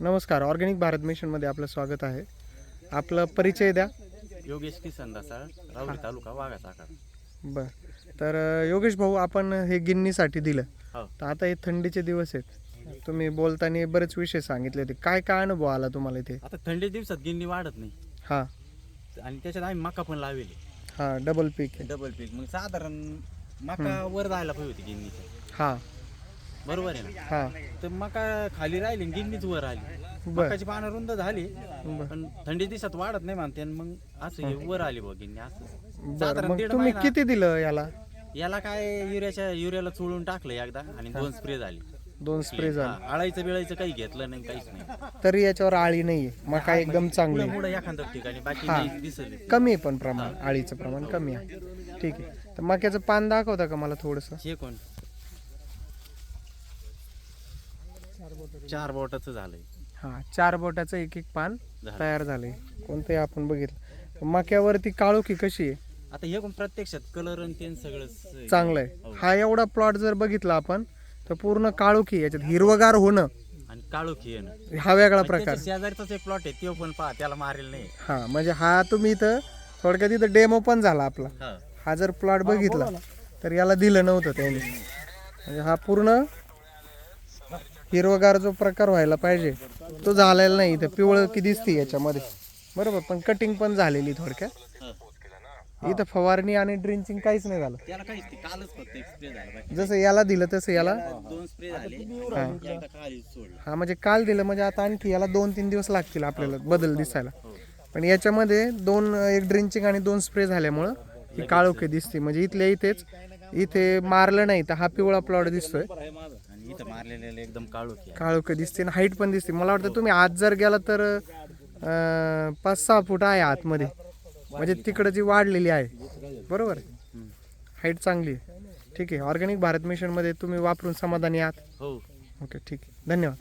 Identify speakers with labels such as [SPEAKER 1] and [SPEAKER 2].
[SPEAKER 1] नमस्कार ऑर्गॅनिक भारत मिशनमध्ये आपलं स्वागत आहे. आपलं परिचय द्या.
[SPEAKER 2] योगेश किसन दासाळ राहुरी तालुका वाघा साखर.
[SPEAKER 1] बर. तर अं, योगेश भाऊ आपण हे गिन्नीसाठी दिलं.
[SPEAKER 2] हो.
[SPEAKER 1] तर आता हे थंडीचे दिवस आहेत. तुम्ही बोलताना बरेच विषय सांगितले होते. काय काय अनुभव आला तुम्हाला इथे?
[SPEAKER 2] आता थंडी दिवसात गिन्नी वाढत नाही.
[SPEAKER 1] हां.
[SPEAKER 2] आणि त्याच्यात आम्ही मका पण लावले
[SPEAKER 1] हां डबल पीक आहे
[SPEAKER 2] डबल पीक मग साधारण मका वर जायला पाहिजे होती गिन्नीची.
[SPEAKER 1] हां.
[SPEAKER 2] बरोबर आहे ना?
[SPEAKER 1] हां.
[SPEAKER 2] तर मका खाली राहिली आणि गिन्नीच वर आली.
[SPEAKER 1] बर.
[SPEAKER 2] मकाची पानं रुंद झाली
[SPEAKER 1] बर.
[SPEAKER 2] पण थंडी दिवसात वाढत नाही आणि मग असं हे वर आली बघ असं.
[SPEAKER 1] बरं
[SPEAKER 2] साधारण
[SPEAKER 1] मग
[SPEAKER 2] दीड
[SPEAKER 1] तुम्ही
[SPEAKER 2] महिना.
[SPEAKER 1] किती दिलं याला?
[SPEAKER 2] याला काय युरियाच्या युरियाला चोळून टाकलं एकदा आणि दोन स्प्रे झाली.
[SPEAKER 1] दोन स्प्रे झाले
[SPEAKER 2] हा, आळायचं बिळायचं काही घेतलं नाही काहीच नाही.
[SPEAKER 1] तरी याच्यावर आळी नाही आहे मका एकदम चांगली आहे.
[SPEAKER 2] एखाद्या ठिकाणी बाकी. नाही
[SPEAKER 1] कमी आहे पण प्रमाण आळीचं प्रमाण कमी आहे. ठीक आहे. तर मक्याचं पान दाखवता का मला थोडंसं?
[SPEAKER 2] हे कोण? चार बोटाचं झालंय.
[SPEAKER 1] हां चार बोटाचं एक एक पान. तयार झाले. कोणतंही आपण बघितलं. मक्यावरती काळोखी कशी आहे?
[SPEAKER 2] आता हे कोण प्रत्यक्षात कलर आणि ते सगळं
[SPEAKER 1] चांगलं आहे हा. एवढा प्लॉट जर बघितला आपण तर पूर्ण काळोखी. याच्यात हिरवगार होणं.
[SPEAKER 2] आणि काळू खियन
[SPEAKER 1] हा वेगळा प्रकार.
[SPEAKER 2] शेजारचाच एक प्लॉट आहे तो पण पहा त्याला मारेल नाही.
[SPEAKER 1] हा म्हणजे हा तुम्ही इथं थोडक्यात इथं डेमो पण झाला आपला.
[SPEAKER 2] हा.
[SPEAKER 1] हा जर प्लॉट बघितला तर याला दिलं नव्हतं त्यांनी. म्हणजे हा पूर्ण हिरवगार जो प्रकार व्हायला पाहिजे तो झालेला नाही. इथं पिवळं की दिसते याच्यामध्ये. बरोबर पण कटिंग पण झालेली थोडक्यात. इथं फवारणी आणि ड्रिंचिंग काहीच नाही झालं.
[SPEAKER 2] त्याला काहीच नाही कालच फक्त एक स्प्रे झाला बाकी.
[SPEAKER 1] जसं याला दिलं तसं याला
[SPEAKER 2] दोन स्प्रे झाले.
[SPEAKER 1] हा.
[SPEAKER 2] एकदा खाली सोडलं.
[SPEAKER 1] हा म्हणजे काल दिलं म्हणजे आता आणखी याला दोन तीन दिवस लागतील आपल्याला बदल दिसायला. पण याच्यामध्ये दोन एक ड्रिंचिंग आणि दोन स्प्रे झाल्यामुळं ही काळोखी दिसते. म्हणजे इथल्या इथेच इथे मारलं नाही तर हा पिवळा प्लॉट दिसतोय.
[SPEAKER 2] आणि इथं मारलेले एकदम काळू खिया
[SPEAKER 1] काळोखी दिसते आणि हाईट पण दिसते. मला वाटतं तुम्ही आत जर गेला तर अं, पाच सहा फूट आहे आतमध्ये. म्हणजे तिकडं जी वाढलेली आहे. बरोबर? हाईट चांगली आहे. ठीक आहे. ऑर्गॅनिक भारत मिशनमध्ये तुम्ही वापरून समाधानी आहात.
[SPEAKER 2] हो.
[SPEAKER 1] ओके ठीक आहे. धन्यवाद.